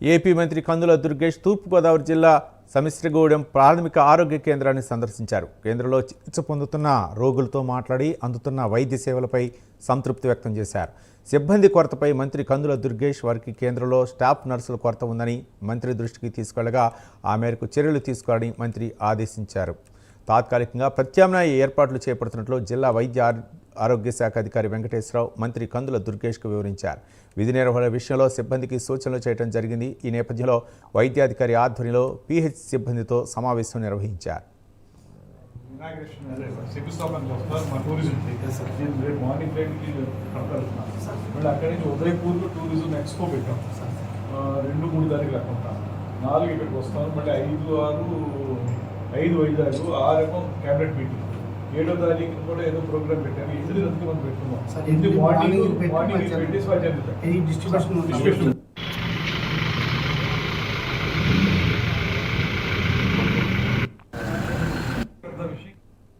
AP మంత్రి కందుల దుర్గేష్ తూర్పుగోదావరి జిల్లా సమిశ్రగూడెం ప్రాథమిక ఆరోగ్య కేంద్రాన్ని సందర్శించారు. కేంద్రంలో చికిత్స పొందుతున్న రోగులతో మాట్లాడి అందుతున్న వైద్య సేవలపై సంతృప్తి వ్యక్తం చేశారు. సిబ్బంది కొరతపై మంత్రి కందుల దుర్గేష్ వారికి కేంద్రంలో స్టాఫ్ నర్సుల కొరత ఉందని మంత్రి దృష్టికి తీసుకెళ్ళగా ఆ మేరకు చర్యలు తీసుకోవాలని మంత్రి ఆదేశించారు. తాత్కాలికంగా ప్రత్యామ్నాయ ఏర్పాట్లు చేపడుతున్నట్లు జిల్లా వైద్య ఆరోగ్య శాఖ అధికారి వెంకటేశ్వరరావు మంత్రి కందుల దుర్గేష్కు వివరించారు. విధి నిర్వహణ విషయంలో సిబ్బందికి సూచనలు చేయడం జరిగింది. ఈ నేపథ్యంలో వైద్యాధికారి ఆధ్వర్యంలో పీహెచ్ సిబ్బందితో సమావేశం నిర్వహించారు. రెండు మూడు తారీఖులు అక్కడ నాలుగు ఇక్కడికి వస్తాను. మళ్ళీ ఐదు ఆరు ఐదు వైజాగ్ ఆరేమో క్యాబినెట్ మీటింగ్ ఏడో తారీఖు కూడా ఏదో ప్రోగ్రామ్ పెట్టాను ఎనిమిది గంటలకు మనం పెట్టుకున్నాం. మార్నింగ్ మార్నింగ్ పెట్టి. డిస్ట్రిబ్యూషన్